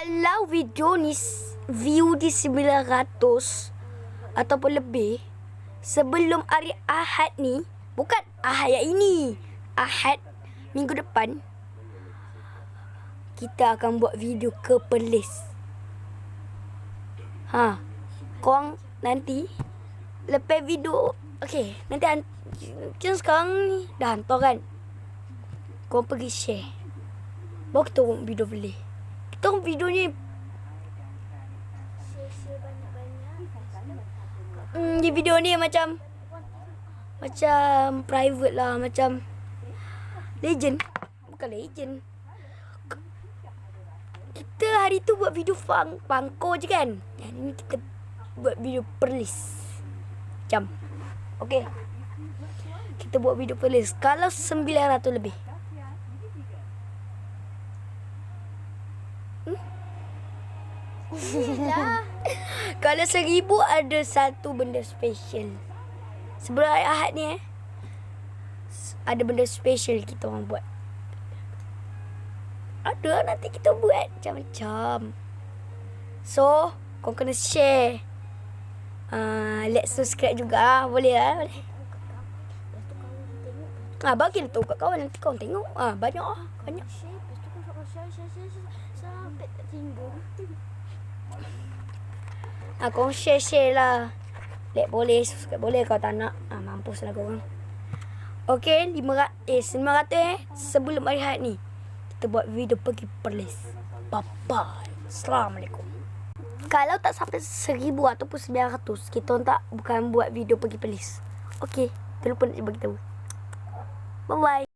Kalau video ni view di 900 ataupun lebih sebelum hari Ahad ni, bukan Ahad yang ini. Ahad minggu depan kita akan buat video ke Perlis. Ha. Korang nanti lepas video okey, nanti macam sekarang ni dah hantar kan. Korang pergi share. Baru kita video boleh. Tengok video ni Hmm, di video ni macam macam private lah, macam legend. Bukan legend. Kita hari tu buat video fang, pangko je kan. Hari ni kita buat video perlis. Macam. Okey. Kita buat video perlis. Kalau 900 lebih. Kalau seribu ada satu benda special. Sebelum hari Ahad ni eh. Ada benda special kita orang buat. Ada nanti kita buat macam-macam. So, kau kena share. Uh, let's subscribe juga. Boleh lah. Boleh. Ah, bagi tahu kat kawan nanti kau tengok. Ah, banyak ah, banyak. Kau share-share lah. Like boleh, subscribe boleh kau tak nak. Ah, mampus lah korang. Okay, 500, eh 900 eh. Sebelum hari Ahad ni. Kita buat video pergi Perlis. Bye-bye. Assalamualaikum. Kalau tak sampai 1000 ataupun 900, kita orang tak bukan buat video pergi Perlis. Okay, terlupa nak bagi tahu. Bye-bye.